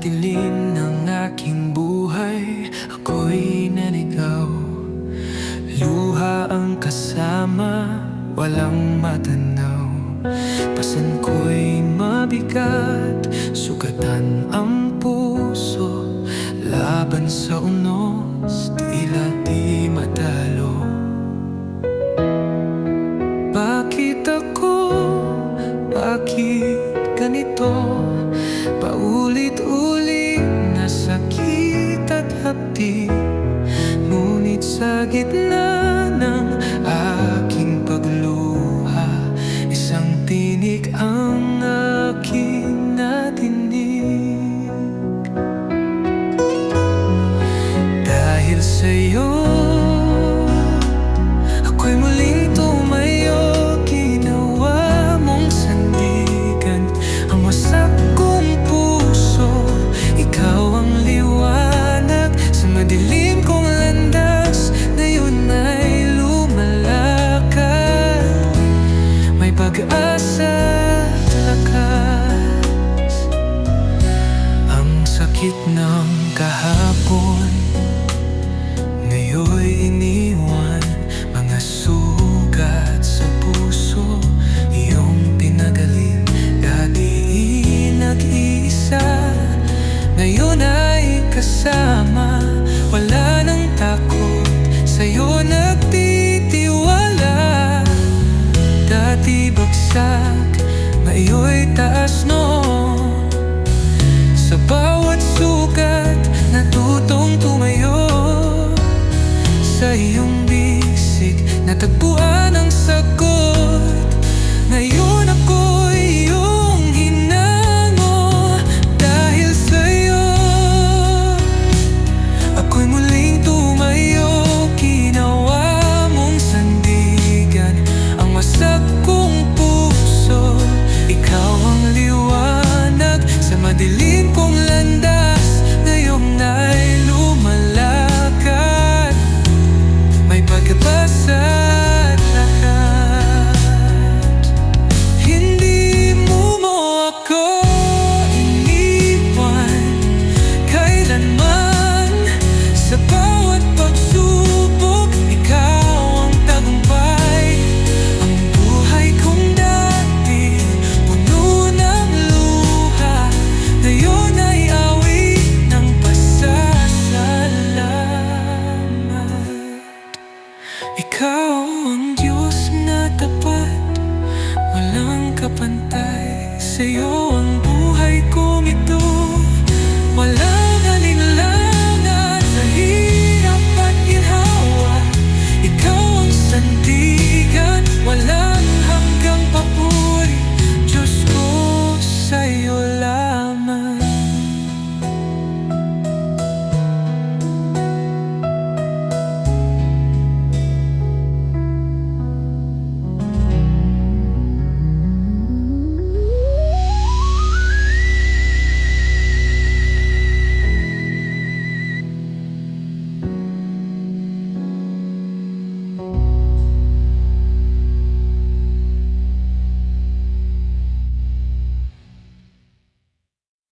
dilim ng aking buhay Ako'y nanigaw Luha ang kasama Walang matanaw Pasan ko'y mabigat Sugatan ang puso Laban sa unos Tila di matalo Bakit ako? Bakit ganito? Paulit-ulit hapdi Ngunit sa gitna ng aking pagluha Isang tinig ang aking natinig. Dahil sa'yo sakit ng kahapon bagsak Ngayon'y taas no? Sa bawat sugat Natutong tumayo Sa iyong bisig Natagpuan ang sagot. Ngayon ako'y iyong hinango Dahil sa'yo. Ako'y muling Diyos na tapat Walang kapantay sa'yo